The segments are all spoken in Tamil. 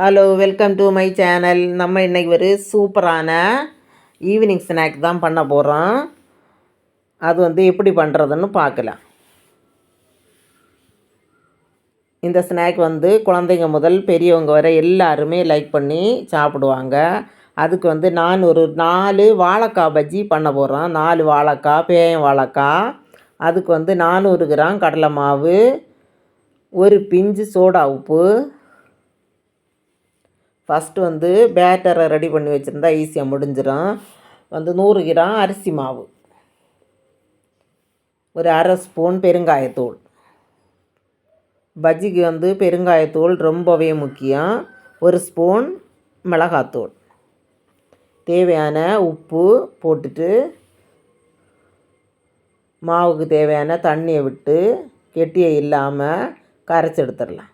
Hello welcome to my channel நம்ம இன்றைக்கி ஒரு சூப்பரான ஈவினிங் ஸ்நாக் தான் பண்ண போகிறோம் அது வந்து எப்படி பண்ணுறதுன்னு பார்க்கலாம். இந்த ஸ்நாக் வந்து குழந்தைங்க முதல் பெரியவங்க வரை எல்லாருமே லைக் பண்ணி சாப்பிடுவாங்க. அதுக்கு வந்து நான் ஒரு நாலு வாழைக்காய் பஜ்ஜி பண்ண போகிறோம் நாலு வாழைக்காய் பேயம் வாழைக்காய். அதுக்கு வந்து நானூறு கிராம் கடலை மாவு ஒரு பிஞ்சு சோடா உப்பு ஃபஸ்ட்டு வந்து பேட்டரை ரெடி பண்ணி வச்சுருந்தா ஈஸியாக முடிஞ்சிடும் வந்து நூறு கிராம் அரிசி மாவு. ஒரு அரை ஸ்பூன் பெருங்காயத்தூள். பஜ்ஜிக்கு வந்து பெருங்காயத்தூள் ரொம்பவே முக்கியம். ஒரு ஸ்பூன் மிளகாத்தூள். தேவையான உப்பு போட்டுட்டு மாவுக்கு தேவையான தண்ணியை விட்டு கெட்டியை இல்லாமல் கரைச்சி எடுத்துடலாம்.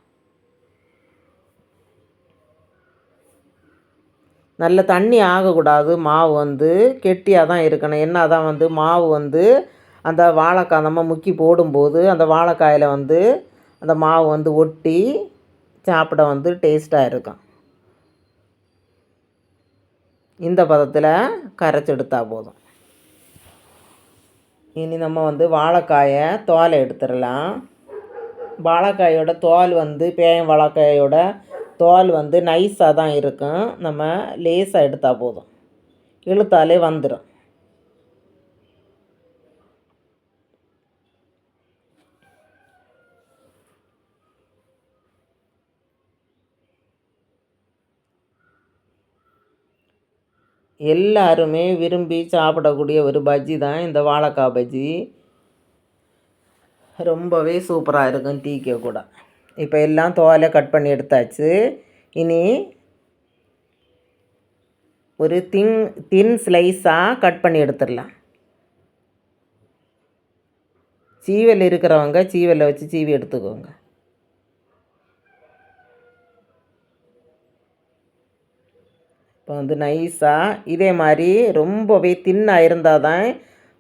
நல்ல தண்ணி ஆகக்கூடாது. மாவு வந்து கெட்டியாக தான் இருக்கணும். என்ன தான் வந்து மாவு வந்து அந்த வாழைக்காய் நம்ம முக்கி போடும்போது அந்த வாழைக்காயில் வந்து அந்த மாவு வந்து ஒட்டி சாப்பிட வந்து டேஸ்ட்டாக இருக்கும். இந்த பதத்தில் கரைச்சி எடுத்தால் போதும். இனி நம்ம வந்து வாழைக்காயை தோலை எடுத்துடலாம். வாழைக்காயோட தோல் வந்து பேயம் வாழைக்காயோட தோல் வந்து நைஸாக தான் இருக்கும். நம்ம லேசாக எடுத்தால் போதும். இழுத்தாலே வந்துடும் எல்லாருமே விரும்பி சாப்பிடக்கூடிய ஒரு பஜ்ஜி தான் இந்த வாழைக்காய் பஜ்ஜி. ரொம்பவே சூப்பராக இருக்கும் டீக்கே கூட. இப்போ எல்லாம் தோலை கட் பண்ணி எடுத்தாச்சு. இனி ஒரு தின் தின் ஸ்லைஸாக கட் பண்ணி எடுத்துடலாம். சீவல் இருக்கிறவங்க சீவலில் வச்சு சீவி எடுத்துக்கோங்க. இப்போ வந்து நைஸாக இதே மாதிரி ரொம்பவே தின்னாக இருந்தால் தான்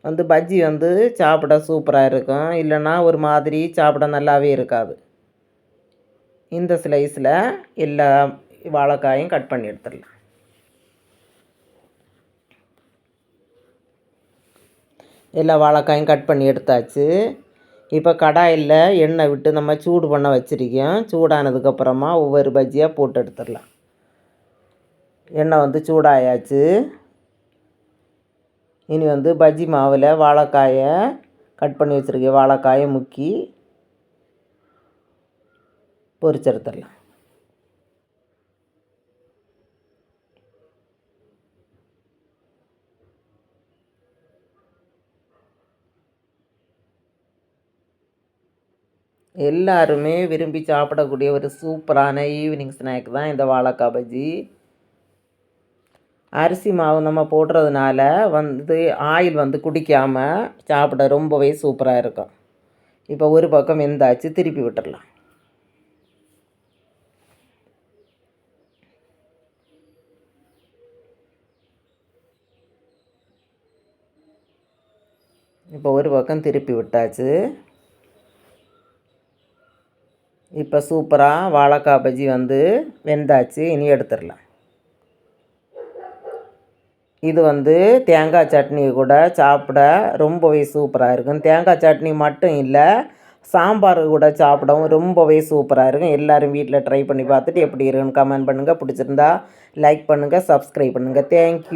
வந்து பஜ்ஜி வந்து சாப்பிட சூப்பராக இருக்கும். இல்லைன்னா ஒரு மாதிரி சாப்பிட நல்லாவே இருக்காது. இந்த ஸ்லைஸில் எல்லா வாழைக்காயும் கட் பண்ணி எடுத்துடலாம். எல்லா வாழைக்காயும் கட் பண்ணி எடுத்தாச்சு. இப்போ கடாயில் எண்ணெய் விட்டு நம்ம சூடு பண்ண வச்சுருக்கோம். சூடானதுக்கப்புறமா ஒவ்வொரு பஜ்ஜியாக போட்டு எடுத்துடலாம். எண்ணெய் வந்து சூடாயாச்சு. இனி வந்து பஜ்ஜி மாவில் வாழைக்காயை கட் பண்ணி வச்சுருக்கேன் வாழைக்காயை முக்கி பொரிச்செடுத்துடலாம் எல்லாருமே விரும்பி சாப்பிடக்கூடிய ஒரு சூப்பரான ஈவினிங் ஸ்நாக் தான் இந்த வாழைக்காய் பஜ்ஜி. அரிசி மாவு நம்ம போடுறதுனால வந்து ஆயில் வந்து குடிக்காமல் சாப்பிட ரொம்பவே சூப்பராக இருக்கும். இப்போ ஒரு பக்கம் வெந்தாச்சு திருப்பி விட்டுடலாம் இப்போ ஒரு பக்கம் திருப்பி விட்டாச்சு. இப்போ சூப்பராக வாழைக்காய் பஜ்ஜி வந்து வெந்தாச்சு. இனி எடுத்துடலாம். இது வந்து தேங்காய் சட்னி கூட சாப்பிட ரொம்பவே சூப்பராக இருக்கும். தேங்காய் சட்னி மட்டும் இல்லை சாம்பார் கூட சாப்பிடவும் ரொம்பவே சூப்பராக இருக்கும். எல்லோரும் வீட்டில் ட்ரை பண்ணி பார்த்துட்டு எப்படி இருக்குன்னு கமெண்ட் பண்ணுங்கள் பிடிச்சிருந்தா லைக் பண்ணுங்கள் சப்ஸ்கிரைப் பண்ணுங்கள் தேங்க்யூ